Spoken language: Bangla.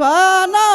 পানা